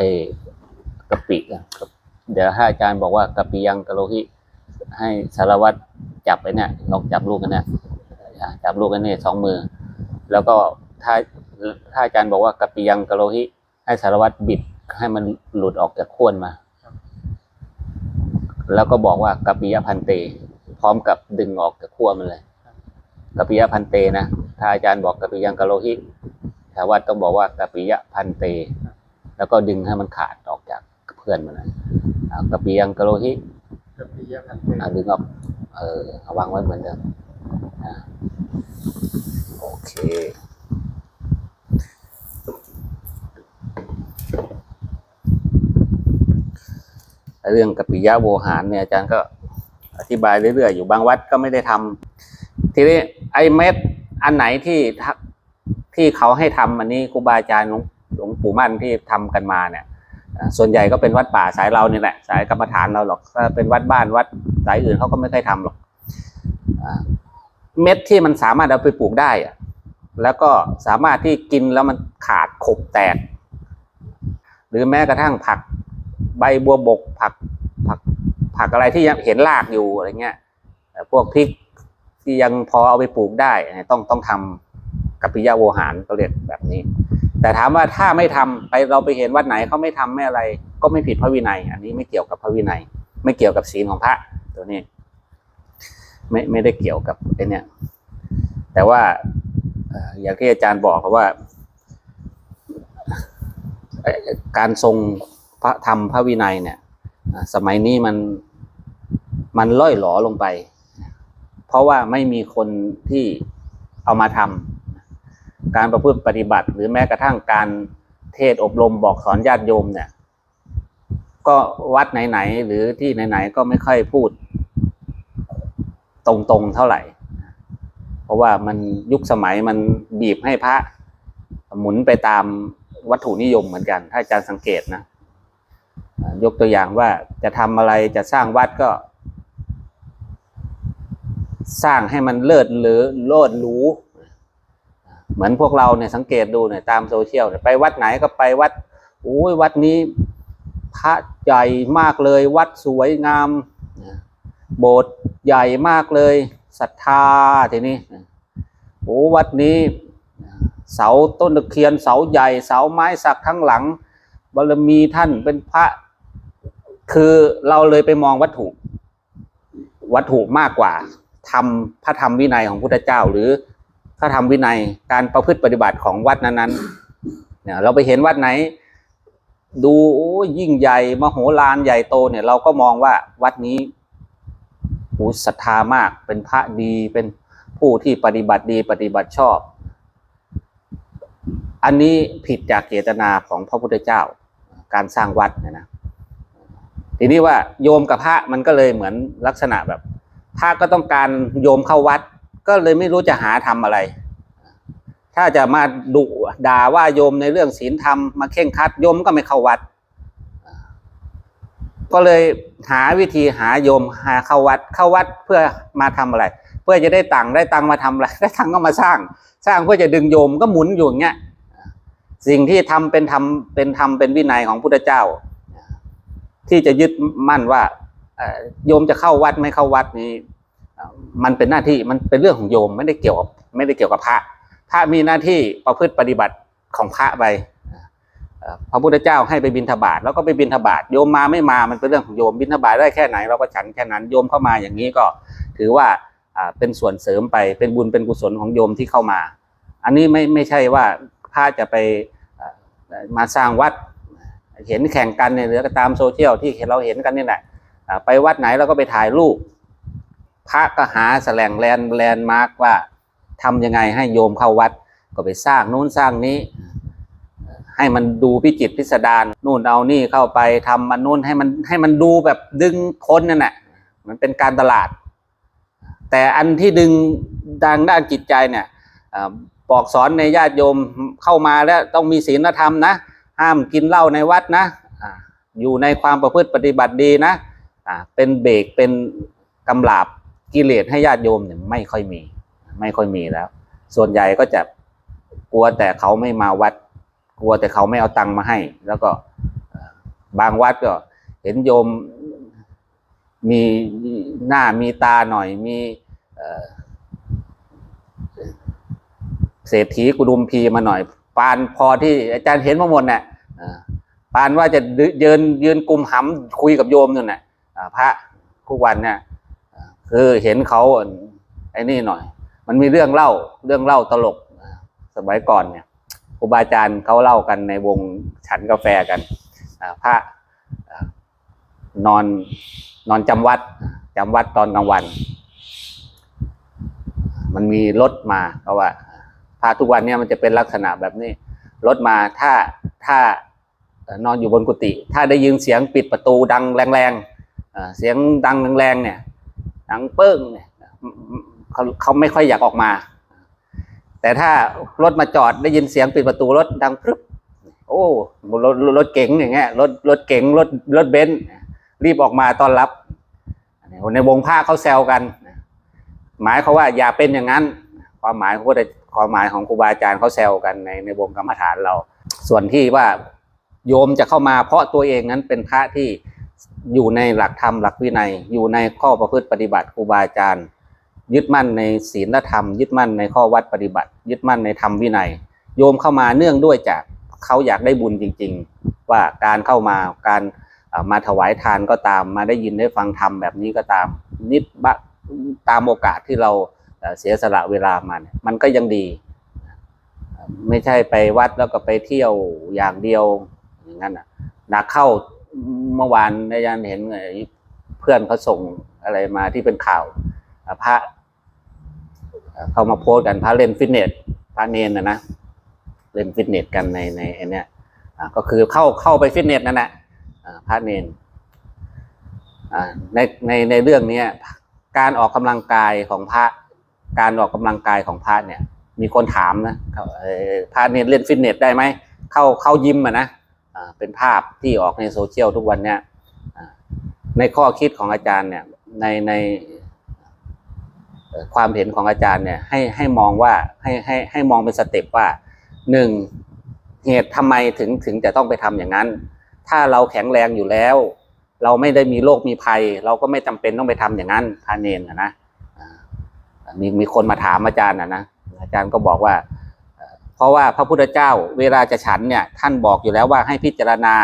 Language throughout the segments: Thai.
อ้กะปิอะครับเดี๋ยวให้อาจารย์บอกว่ากะปิยังกะโลหิให้สารวัตรจับไอ้เนี่ยลองจับลูกกันเนี่ยจับลูกกันเนี่ยสองมือ แล้วก็ถ้าถ้าอาจารย์บอกว่ากะปิยังกะโลหิให้สารวัตรบิดให้มันหลุดออกจากข้วนมา แล้วก็บอกว่ากะปิยพันเต พร้อมกับดึงออกจากขั้วมันเลยกะปิยพันเตนะถ้าอาจารย์บอกกะปิยังกะโลหิสารวัตรต้องบอกว่ากะปิยพันเต แล้วก็ดึงให้มันขาดออกจากเพื่อนมันนะอ่ากะปิยังกะโลหิกับปิยะพันเตอ่าดึงออกเออเอาวางไว้เหมือนเดิมอ่าโอเคเรื่องกัปปิยะโวหารเนี่ยอาจารย์ก็อธิบายเรื่อยๆอยู่บางวัดก็ไม่ได้ทำทีนี้ไอ้เม็ดอันไหนที่ทะที่เขาให้ทำอันนี้ครูบาอาจารย์ หลวงปู่มั่นที่ทำกันมาเนี่ยส่วนใหญ่ก็เป็นวัดป่าสายเราเนี่ยแหละสายกรรมฐานเราหรอกถ้าเป็นวัดบ้านวัดสายอื่นเขาก็ไม่ค่อยทำหรอกเม็ดที่มันสามารถเอาไปปลูกได้อะแล้วก็สามารถที่กินแล้วมันขาดขบแตก หรือแม้กระทั่งผักใบบัวบกผักผักผักอะไรที่ยังเห็นรากอยู่อะไรเงี้ยเอ่พวกพริกที่ยังพอเอาไปปลูกได้ ต้องต้องทำกับปิยะโวหารก็เรียกแบบนี้ แต่ถามว่าถ้าไม่ทำไปเราไปเห็นวัดไหนเขาไม่ทำไม่อะไร ก็ไม่ผิดพระวินัย อันนี้ไม่เกี่ยวกับพระวินัย ไม่เกี่ยวกับศีลของพระตัวนี้ ไม่ไม่ได้เกี่ยวกับไอเนี่แต่ว่าอย่างที่อาจารย์บอกครับว่า การทรงพระธรรมพระวินัยเนี่ยสมัยนี้มันมันล่อยหลอลงไป เพราะว่าไม่มีคนที่เอามาทำ การประพฤติปฏิบัติ หรือแม้กระทั่งการเทศอบรมบอกสอนญาติโยมเนี่ย ก็วัดไหนๆหรือที่ไหนๆก็ไม่ค่อยพูดตรงๆเท่าไหร่ เพราะว่ามันยุคสมัยมันบีบให้พระหมุนไปตามวัตถุนิยมเหมือนกัน ถ้าอาจารย์สังเกตนะยกตัวอย่างว่าจะทำอะไรจะสร้างวัดก็ สร้างให้มันเลิศหรือโลดรู เหมือนพวกเราเนี่ยสังเกตดูเนี่ยตามโซเชียลเนี่ยไปวัดไหนก็ไปวัดโอ้ยวัดนี้พระใหญ่มากเลย วัดสวยงามโบสถ์ใหญ่มากเลยศรัทธาทีนี้โอ้วัดนี้เสาต้นตะเคียนเสาใหญ่เสาไม้สักทั้งหลังบารมีท่านเป็นพระ คือเราเลยไปมองวัตถุ วัตถุมากกว่าทำพระธรรมวินัยของพุทธเจ้าหรือ พระธรรมวินัยการประพฤติปฏิบัติของวัดนั้นๆเนี่ยเราไปเห็นวัดไหน ดูยิ่งใหญ่มโหฬารใหญ่โตเนี่ย เราก็มองว่าวัดนี้โอ้ศรัทธามากเป็นพระดีเป็นผู้ที่ปฏิบัติดีปฏิบัติชอบ อันนี้ผิดจากเจตนาของพระพุทธเจ้าการสร้างวัดเนี่ยนะทีนี้ว่าโยมกับพระมันก็เลยเหมือนลักษณะแบบพระก็ต้องการโยมเข้าวัด ก็เลยไม่รู้จะหาทำอะไร ถ้าจะมาดุด่าว่าโยมในเรื่องศีลธรรมมาเข่งคัดโยมก็ไม่เข้าวัด ก็เลยหาวิธีหาโยมหาเข้าวัดเข้าวัดเพื่อมาทำอะไร เพื่อจะได้ตังค์ได้ตังค์มาทำอะไรได้ตังค์ก็มาสร้าง สร้างเพื่อจะดึงโยมก็หมุนอยู่อย่างเงี้ยสิ่งที่ทำเป็นทำเป็นทำเป็นวินัยของพุทธเจ้า ที่จะยึดมั่นว่าโยมจะเข้าวัดไม่เข้าวัดนี้ มันเป็นหน้าที่มันเป็นเรื่องของโยมไม่ได้เกี่ยวกับไม่ได้เกี่ยวกับพระพระมีหน้าที่ประพฤติปฏิบัติของพระไปพระพุทธเจ้าให้ไปบิณฑบาตแล้วก็ไปบิณฑบาตโยมมาไม่มามันเป็นเรื่องของโยมบิณฑบาตได้แค่ไหนเราก็ฉันแค่นั้นโยมเข้ามาอย่างนี้ก็ถือว่าเป็นส่วนเสริมไปเป็นบุญเป็นกุศลของโยมที่เข้ามา อันนี้ไม่ไม่ใช่ว่าพระจะไปมาสร้างวัดเห็นแข่งกันเนี่ยหรือก็ตามโซเชียลที่เราเห็นกันนี่แหละไปวัดไหนเราก็ไปถ่ายรูป พระก็หาแสลงแลนแลนมาร์กว่าทำยังไงให้โยมเข้าวัด ก็ไปสร้างนู้นสร้างนี้ ให้มันดูพิจิตรพิสดารนู่นเอานี่เข้าไปทำมันนู่นให้มันให้มันดูแบบดึงคนนั่นแหละมันเป็นการตลาด แต่อันที่ดึงดังด้านจิตใจเนี่ยอบอกสอนในญาติโยมเข้ามาแล้วต้องมีศีลธรรมนะห้ามกินเหล้าในวัดนะอยู่ในความประพฤติปฏิบัติดีนะเป็นเบรกเป็นกำลาบ กิเลสให้ญาติโยมเนี่ยไม่ค่อยมี ไม่ค่อยมีแล้ว ส่วนใหญ่ก็จะกลัวแต่เขาไม่มาวัด กลัวแต่เขาไม่เอาตังค์มาให้ แล้วก็บางวัดก็เห็นโยมมีหน้ามีตาหน่อยมีเศรษฐีกุดุมพีมาหน่อย ปานพอที่อาจารย์เห็นมาหมดน่ะอ่าปานว่าจะเยืนยืนกลุ่มหำคุยกับโยมนู่นน่ะอ่าพระทุกวันเนี่ย คือเห็นเขาไอ้นี่หน่อย มันมีเรื่องเล่าเรื่องเล่าตลกอ่าสมัยก่อนเนี่ยครูบาอาจารย์เขาเล่ากันในวงฉันกาแฟกันพระนอนนอนจำวัดจำวัดตอนกลางวัน มันมีรถมาเพราะว่าพระทุกวันเนี่ยมันจะเป็นลักษณะแบบนี้รถมาถ้าถ้านอนอยู่บนกุฏิถ้าได้ยินเสียงปิดประตูดังแรงๆเอ่อเสียงดังแรงๆเนี่ย ดังเปิ้งเนี่ยเขาเขาไม่ค่อยอยากออกมา แต่ถ้ารถมาจอดได้ยินเสียงปิดประตูรถดังพรึบโอ้รถรถเก๋งอย่างเงี้ยรถรถเก๋งรถรถเบนซ์รีบออกมาต้อนรับ ในวงผ้าเขาแซวกัน หมายเขาว่าอย่าเป็นอย่างนั้น ความหมายของพุทธความหมายของครูบาอาจารย์เขาแซวกันในในวงกรรมฐานเรา ส่วนที่ว่าโยมจะเข้ามาเพราะตัวเองนั้นเป็นพระที่ อยู่ในหลักธรรมหลักวินัย อยู่ในข้อประพฤติปฏิบัติครูบาอาจารย์ ยึดมั่นในศีลธรรม ยึดมั่นในข้อวัดปฏิบัติ ยึดมั่นในธรรมวินัย โยมเข้ามาเนื่องด้วยจากเขาอยากได้บุญจริง ๆ ว่าการเข้ามาการมาถวายทานก็ตาม มาได้ยินได้ฟังธรรมแบบนี้ก็ตาม นิดบะตามโอกาสที่เราเสียสละเวลามาเนี่ยมันก็ยังดี ไม่ใช่ไปวัดแล้วก็ไปเที่ยวอย่างเดียวอย่างนั้นอะหนักเข้า เมื่อวานอาจารย์เห็นเพื่อนเขาส่งอะไรมาที่เป็นข่าวพระเขามาโพสกันพระเล่นฟิตเนสพระเนนนะนะเล่นฟิตเนสกันในในเนี้ยก็คือเข้าเข้าไปฟิตเนสนั่นแหละพระเนนในในในเรื่องเนี้ยการออกกำลังกายของพระการออกกำลังกายของพระเนี่ย มีคนถามนะพระเนี่ยเล่นฟิตเนสได้ไหมเข้าเข้ายิมอะนะ เป็นภาพที่ออกในโซเชียลทุกวันเนี่ยในข้อคิดของอาจารย์เนี่ยในในความเห็นของอาจารย์เนี่ยให้ให้มองว่าให้ให้ให้มองเป็นสเต็ปว่าหนึ่งเหตุทำไมถึงถึงจะต้องไปทำอย่างนั้น ถ้าเราแข็งแรงอยู่แล้ว เราไม่ได้มีโรคมีภัย เราก็ไม่จำเป็นต้องไปทำอย่างนั้นพาเนนนะนะมีมีคนมาถามอาจารย์นะนะอาจารย์ก็บอกว่า เพราะว่าพระพุทธเจ้าเวลาจะฉันเนี่ยท่านบอกอยู่แล้วว่าให้พิจารณา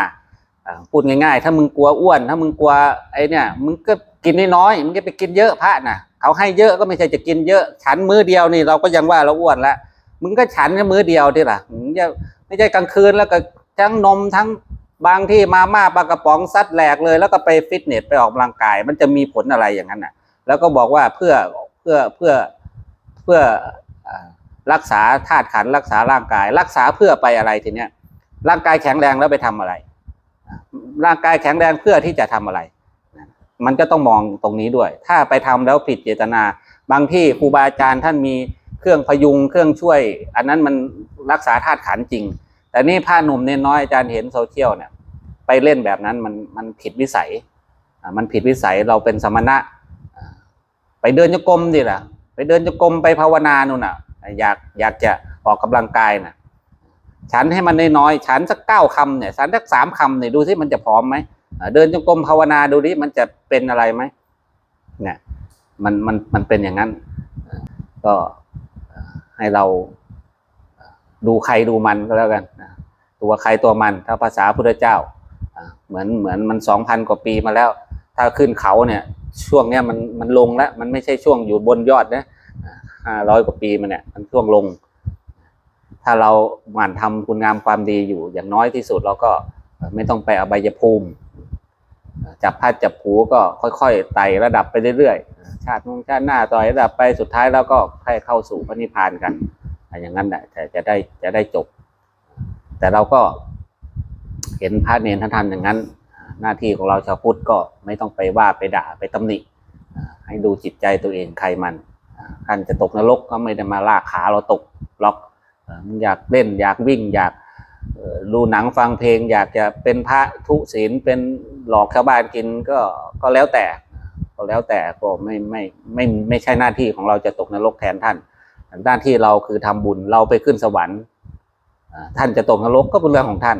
พูดง่าย ๆ ถ้ามึงกลัวอ้วน ถ้ามึงกลัวไอ้เนี่ยมึงก็กินน้อยๆมึงก็ไปกินเยอะพระนะเขาให้เยอะก็ไม่ใช่จะกินเยอะ ฉันมื้อเดียวนี่เราก็ยังว่าเราอ้วนแล้วมึงก็ฉันแค่มื้อเดียวดิล่ะมึงจะไม่ใช่กลางคืนแล้วก็ทั้งนมทั้งบางที่มาม่าปลากระป๋องซัดแหลกเลย แล้วก็ไปฟิตเนสไปออกกำลังกาย มันจะมีผลอะไรอย่างนั้นน่ะ แล้วก็บอกว่าเพื่อเพื่อเพื่อเพื่อ รักษาธาตุขันรักษาร่างกาย รักษาเพื่อไปอะไรทีเนี้ยร่างกายแข็งแรงแล้วไปทำอะไร ร่างกายแข็งแรงเพื่อที่จะทำอะไร มันก็ต้องมองตรงนี้ด้วย ถ้าไปทำแล้วผิดเจตนา บางที่ครูบาอาจารย์ท่านมีเครื่องพยุงเครื่องช่วย อันนั้นมันรักษาธาตุขันจริง แต่นี่ผ้าหนุ่มเน้นน้อยอาจารย์เห็นโซเชียลเนี่ยไปเล่นแบบนั้นมันมันผิดวิสัยอ่ามันผิดวิสัยเราเป็นสมณะ ไปเดินจงกรมดิล่ะ ไปเดินจงกรมไปภาวนานู่นน่ะ อยากอยากจะออกกำลังกายนะฉันให้มันน้อยๆฉันสักเก้าคำเนี่ยฉันสักสามคำเนี่ยดูสิมันจะพร้อมไหมเดินจงกรมภาวนาดูดิมันจะเป็นอะไรไหมเนี่ยมันมันมันเป็นอย่างนั้น ก็ให้เราดูใครดูมันก็แล้วกันตัวใครตัวมัน ถ้าภาษาพุทธเจ้าเหมือนเหมือนมันสองพันกว่าปีมาแล้ว ถ้าขึ้นเขาเนี่ยช่วงเนี้ยมันมันลงแล้ว มันไม่ใช่ช่วงอยู่บนยอดนะ ห้าร้อยกว่าปีมันเนี่ยมันช่วงลง ถ้าเราหมั่นทำคุณงามความดีอยู่ อย่างน้อยที่สุดเราก็ไม่ต้องไปอบายภูมิจับพัดจับผูก็ค่อยๆไต่ระดับไปเรื่อยๆ ชาตินงชาติหน้าต่อยระดับไปสุดท้ายแล้วก็ให้เข้าสู่พระนิพพานกัน อย่างนั้นแหละแต่จะได้จะได้จบ แต่เราก็เห็นพระเนรท่านทำอย่างนั้น หน้าที่ของเราชาวพุทธก็ไม่ต้องไปว่าไปด่าไปตำหนิให้ดูจิตใจตัวเองใครมัน ท่านจะตกนรกก็ไม่ได้มาลากขาเราตกล็อกอ่ามึงอยากเล่นอยากวิ่งอยากดูหนังฟังเพลง อยากจะเป็นพระทุศีลเป็นหลอกชาวบ้านกินก็ก็แล้วแต่ก็แล้วแต่ก็ไม่ไม่ไม่ไม่ไม่ใช่หน้าที่ของเราจะตกนรกแทนท่านหน้าที่เราคือทำบุญเราไปขึ้นสวรรค์ท่านจะตกนรกก็เป็นเรื่องของท่าน